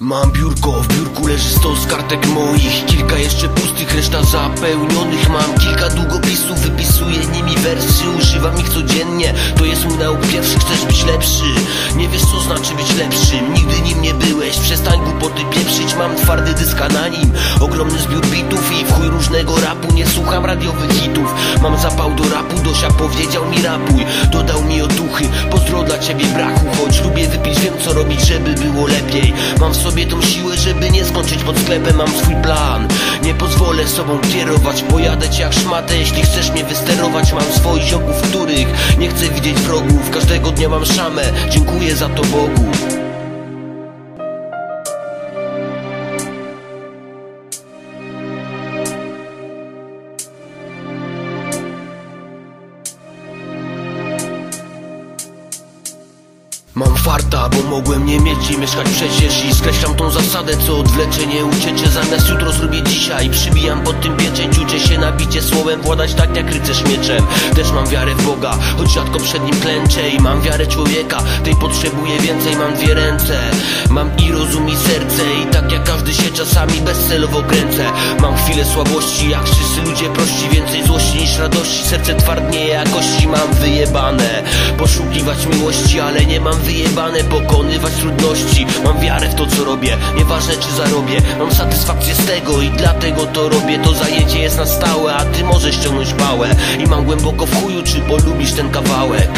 Mam biurko, w biurku leży sto z kartek moich. Kilka jeszcze pustych, reszta zapełnionych. Mam kilka długopisów, wypisuję nimi wersy. Używam ich codziennie, to jest mój nauk pierwszy. Chcesz być lepszy, nie wiesz co znaczy być lepszym. Nigdy nim nie byłeś, przestań głupoty pieprzyć. Mam twardy dyska na nim, ogromny zbiór bitów. I w chuj różnego rapu, nie słucham radiowych hitów. Mam zapał do rapu, Dosia powiedział mi rapuj. Dodał mi otuchy, pozdro dla ciebie brachu Choć lubię wypić, wiem co robić, żeby było lepiej. Mam w sobie tą siłę, żeby nie skończyć pod sklepem Mam swój plan, nie pozwolę sobą kierować Pojadę cię jak szmatę, jeśli chcesz mnie wysterować Mam swoich ziomków, których nie chcę widzieć wrogów. Każdego dnia mam szamę, dziękuję za to Bogu Mam farta, bo mogłem nie mieć i mieszkać przecież. I skreślam tą zasadę, co odwleczenie uciecze Zamiast jutro zrobię dzisiaj. Przybijam pod tym pieczęć, uczę się na bicie słowem. Władać tak jak rycerz mieczem. Też mam wiarę w Boga, choć rzadko przed nim klęczę. I mam wiarę człowieka, tej potrzebuję więcej. Mam dwie ręce, mam i rozum i serce. I tak jak każdy się czasami bezcelowo kręcę. Mam chwilę słabości, jak wszyscy ludzie prości. Więcej złości niż radości, serce twardnieje jakości Mam wyjebane, poszukiwać miłości, ale nie mam wyjebane pokonywać trudności. Mam wiarę w to co robię, nieważne czy zarobię. Mam satysfakcję z tego i dlatego to robię. To zajęcie jest na stałe, a ty możesz ściągnąć pałę. I mam głęboko w chuju, czy polubisz ten kawałek